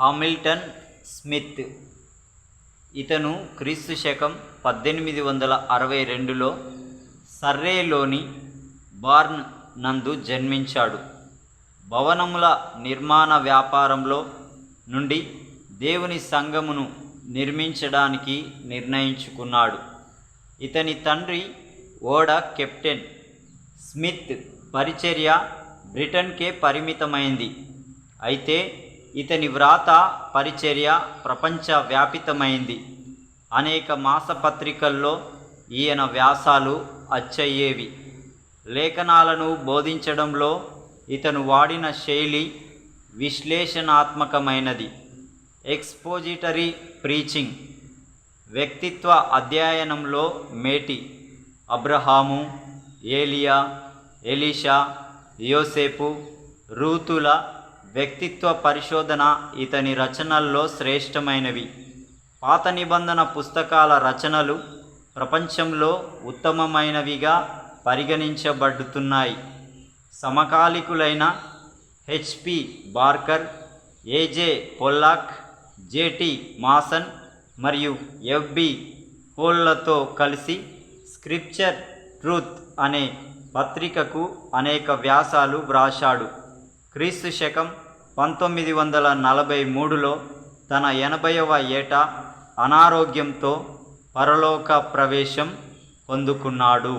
Hamilton Smith. ఇతను క్రీస్తు శకం పద్దెనిమిది వందల అరవై రెండులో సర్రేలోని బార్న్ నందు జన్మించాడు. భవనముల నిర్మాణ వ్యాపారంలో నుండి దేవుని సంఘమును నిర్మించడానికి నిర్ణయించుకున్నాడు. ఇతని తండ్రి ఓడ కెప్టెన్ స్మిత్ పరిచర్య బ్రిటన్కే పరిమితమైంది. అయితే ఇతని వ్రాత పరిచర్య ప్రపంచ వ్యాపితమైంది అనేక మాసపత్రికల్లో ఈయన వ్యాసాలు అచ్చయ్యేవి. లేఖనాలను బోధించడంలో ఇతను వాడిన శైలి విశ్లేషణాత్మకమైనది. ఎక్స్పోజిటరీ ప్రీచింగ్ వ్యక్తిత్వ అధ్యయనంలో మేటి అబ్రహాము ఏలియా ఎలీషా యోసేపు రూతుల వ్యక్తిత్వ పరిశోధన ఇతని రచనల్లో శ్రేష్టమైనవి. పాత నిబంధన పుస్తకాల రచనలు ప్రపంచంలో ఉత్తమమైనవిగా పరిగణించబడుతున్నాయి. సమకాలికులైన HP Barker AJ Pollock JT Mason మరియు ఎఫ్బి హోళ్ళతో కలిసి స్క్రిప్చర్ ట్రూత్ అనే పత్రికకు అనేక వ్యాసాలు వ్రాశాడు. క్రీస్తు శకం పంతొమ్మిది వందల నలభై మూడులో తన ఎనభైవ ఏట అనారోగ్యంతో పరలోక ప్రవేశం పొందుకున్నాడు.